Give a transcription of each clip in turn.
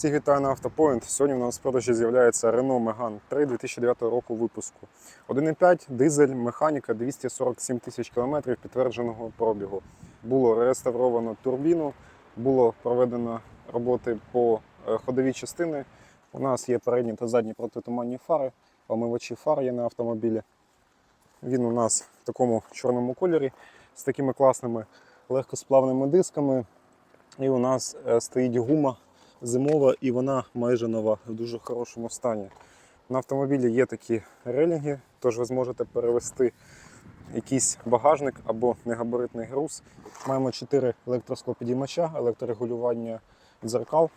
Всіх вітаю на Автопоінт. Сьогодні в нас в продажі з'являється Renault Megane 3 2009 року випуску. 1,5 дизель, механіка 247 тисяч кілометрів підтвердженого пробігу. Було реставровано турбіну, було проведено роботи по е, ходовій частини. У нас є передні та задні протитуманні фари, омивачі фар є на автомобілі. Він у нас в такому чорному кольорі з такими класними легкосплавними дисками. І у нас е, стоїть гума зимова і вона майже нова, в дуже хорошому стані. На автомобілі є такі релінги, тож ви зможете перевести якийсь багажник або негабаритний груз. Маємо 4 електросклопідіймача, електрорегулювання дзеркал.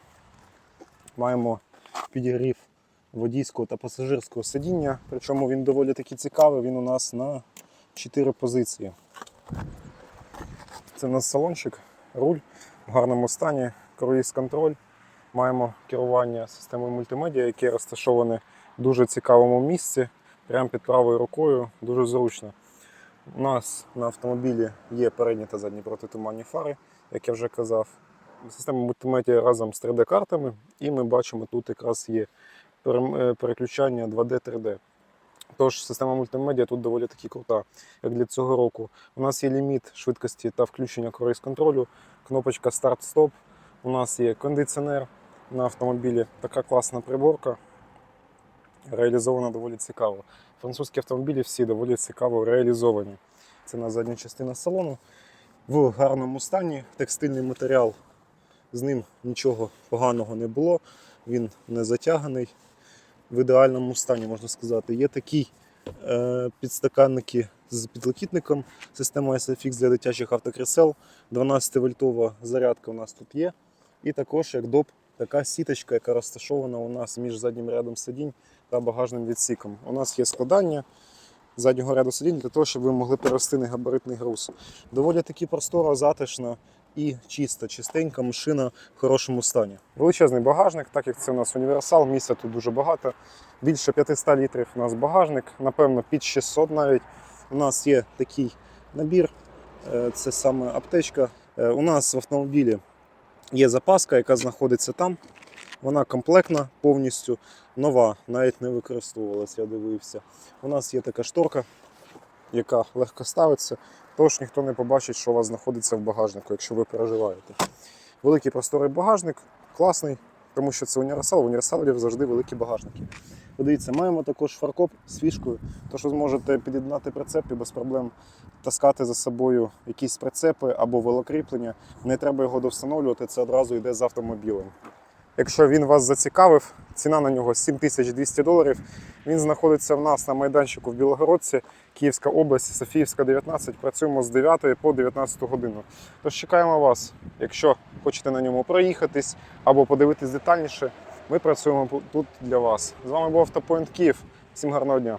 Маємо підігрів водійського та пасажирського сидіння. Причому він доволі таки цікавий, він у нас на 4 позиції. Це у нас салончик, руль в гарному стані, круїз-контроль. Маємо керування системою мультимедіа, яке розташоване в дуже цікавому місці, прямо під правою рукою, дуже зручно. У нас на автомобілі є передні та задні протитуманні фари, як я вже казав. Система мультимедіа разом з 3D-картами, і ми бачимо, тут якраз є е, переключання 2D-3D. Тож система мультимедіа тут доволі таки крута, як для цього року. У нас є ліміт швидкості та включення круїз контролю, кнопочка старт-стоп. У нас є кондиціонер на автомобілі, така класна приборка. Реалізована доволі цікаво. Французькі автомобілі всі доволі цікаво реалізовані. Це на задня частина салону. В гарному стані текстильний матеріал, з ним нічого поганого не було, він не затяганий. В ідеальному стані, можна сказати. Є такі е, підстаканники з підлокітником, система SFX для дитячих автокрісел, 12-вольтова зарядка у нас тут є. І також, як доп, така сіточка, яка розташована у нас між заднім рядом сидінь та багажним відсіком. У нас є складання заднього ряду сидінь для того, щоб ви могли перевести негабаритний груз. Доволі таки просторо, затишно і чиста, чистенька машина в хорошому стані. Величезний багажник, так як це у нас універсал, місця тут дуже багато. Більше 500 літрів у нас багажник, напевно, під 600 навіть. У нас є такий набір, е, це саме аптечка. Е, У нас в автомобілі є запаска, яка знаходиться там. Вона комплектна повністю, нова, навіть не використовувалася, я дивився. У нас є така шторка, яка легко ставиться, тож ніхто не побачить, що у вас знаходиться в багажнику, якщо ви переживаєте. Великий просторий багажник, класний, тому що це універсал, в універсалів завжди великі багажники. Подивіться, маємо також фаркоп з фішкою, тож ви зможете під'єднати прицеп і без проблем таскати за собою якісь прицепи або велокріплення. Не треба його довстановлювати, це одразу йде з автомобілем. Якщо він вас зацікавив, ціна на нього 7200 доларів. Він знаходиться в нас на майданчику в Білогородці, Київська область, Софіївська, 19. Працюємо з 9 по 19 годину. Тож чекаємо вас. Якщо хочете на ньому проїхатись або подивитись детальніше, ми працюємо тут для вас. З вами був Автопоінт Київ. Всім гарного дня!